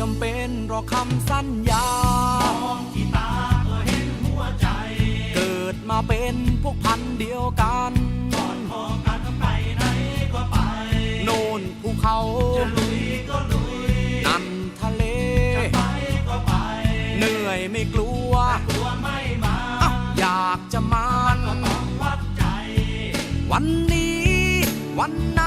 จำเป็นรอคำสัญญามองที่ตาก็เห็นหัวใจ เกิดมาเป็นพวกพันเดียวกันก่อนพอกันไปไหนก็ไป โน่นภูเขาจะลุยก็ลุยนั่นทะเล จะไปก็ไป เหนื่อยไม่กลัว กลัวไม่มาออยากจะมาก็ต้องวัดใจ วันนี้วันไหน